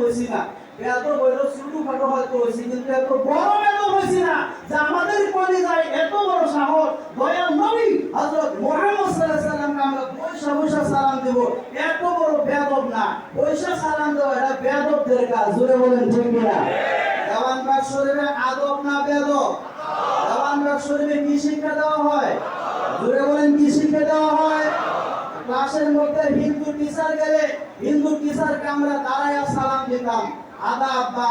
হয়েছি না। খাটো হয়তো হয়েছি কিন্তু এত বড় এত হয়েছি না যে আমাদের যায় এত বড় সাহস। নবী সাল্লামকে আমরা পয়সা পয়সা সালাম দেব। এত বড় না। পয়সা সালাম দেওয়া এটা বেয়াদবদের কাজ, জোরে বলেন ঠিক কিনা? দেওয়ান বাগ শরীফে, আদব না বেয়াদব? দেওয়ান শরীফে কি শিক্ষা দেওয়া হয় জোরে বলেন কি শিক্ষা দেওয়া হয় ক্লাসের মধ্যে হিন্দু টিচার গেলে হিন্দু টিচারকে আমরা দাঁড়াইয়া সালাম দিতাম, আদাব বা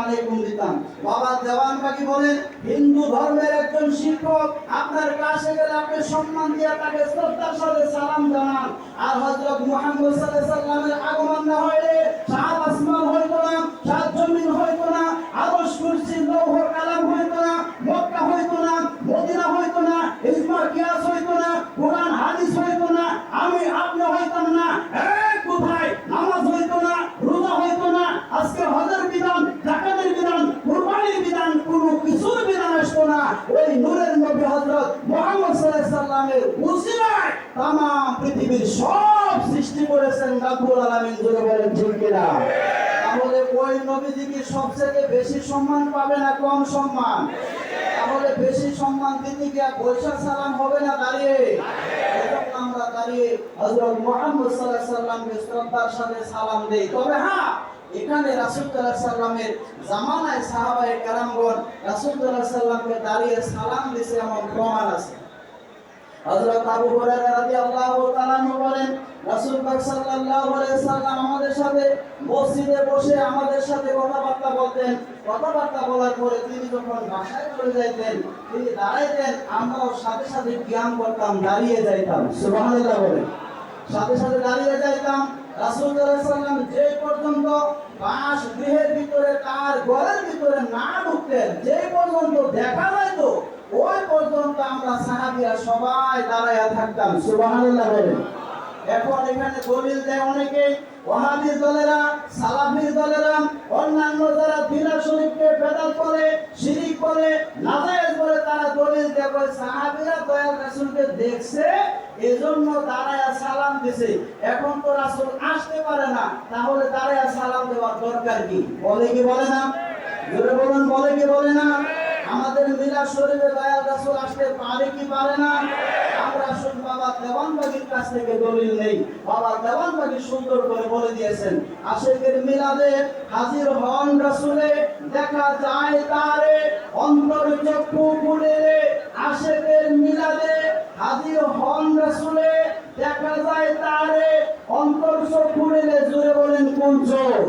আলাইকুম দিতাম। বাবা দেওয়ান বলেন, হিন্দু ধর্মের একজন শিক্ষক আপনার ক্লাসে গেলে আপনি সম্মান দিয়ে তাকে শ্রদ্ধার সাথে সালাম জানান। আর হজরত সাল্লামের আগমন না হইলে সাত আলাইহি সাল্লামের উসিলায় তাম পৃথিবীর সব সৃষ্টি করেছেন রাব্বুল আলামিন বলেন ঠিক কিনা? তাহলে ওই সবচেয়ে বেশি সম্মান পাবে না কম সম্মান? তাহলে বেশি সম্মান দিতে সালাম হবে না দাঁড়িয়ে? আমরা দাঁড়িয়ে শ্রদ্ধার সাথে সালাম দেই। তবে হ্যাঁ এখানে রাসূল সাল্লাল্লাহু আলাইহি সাল্লামের জামানায় সাহাবায়ে কেরামগণ রাসূল সাল্লাল্লাহু আলাইহি সাল্লামকে দাঁড়িয়ে সালাম দিছে এমন প্রমাণ আছে। হযরত আবু হুরায়রা রাদিয়াল্লাহু তাআলা বলেন, রাসূল পাক সাল্লাল্লাহু আলাইহি সাল্লাম আমাদের সাথে মসজিদে বসে আমাদের সাথে কথাবার্তা বলতেন। কথাবার্তা বলার পরে তিনি যখন বাসায় চলে যাইতেন, তিনি দাঁড়াইতেন, আমরাও সাথে সাথে জ্ঞান করতাম, দাঁড়িয়ে যাইতাম। সুবহানাল্লাহ বলেন। সাথে সাথে দাঁড়িয়ে যাইতাম, রাসূল সাল্লাম যে পর্যন্ত বাস গৃহের ভিতরে, তার ঘরের ভিতরে না ঢুকতেন, যে পর্যন্ত দেখা আমরা সাহাবীরা সবাই দাঁড়ায়া থাকতাম, সুবহানাল্লাহ বলেন। এখন এখানে দলিল দেয় অনেকে, ওয়াহাবির দলেরা, সালাফির দলেরা, অন্যান্য যারা বিনা শরীফকে বেদাত করে শিরিক করে নাজায়েজ করে তারা দলিল দেয় সাহাবীরা দয়াল রাসূলকে দেখছে, এজন্য দাঁড়ায়া সালাম দিছে। এখন তো রাসূল আসতে পারে না, তাহলে দাঁড়ায়া সালাম দেওয়ার দরকার কি? বলে কি বলে না? জোরে বলুন। মিলা শরীরে দয়াল রাসূল আসতে পারে কি পারে না? আমরা শুন বাবা দেওয়ানবাগির কাছ থেকে দলিল নেই। বাবা দেওয়ানবাগি সুন্দর করে বলে দিয়েছেন, আশেকের মিলাদে হাজির হন রাসূলে, দেখা যায় তারে অন্তর চক্ষু খুলে আশেকের মিলাদে হাজির হন রাসূলে, দেখা যায় তারে অন্তর চক্ষু খুলে জুড়ে বলেন কোন চোখ?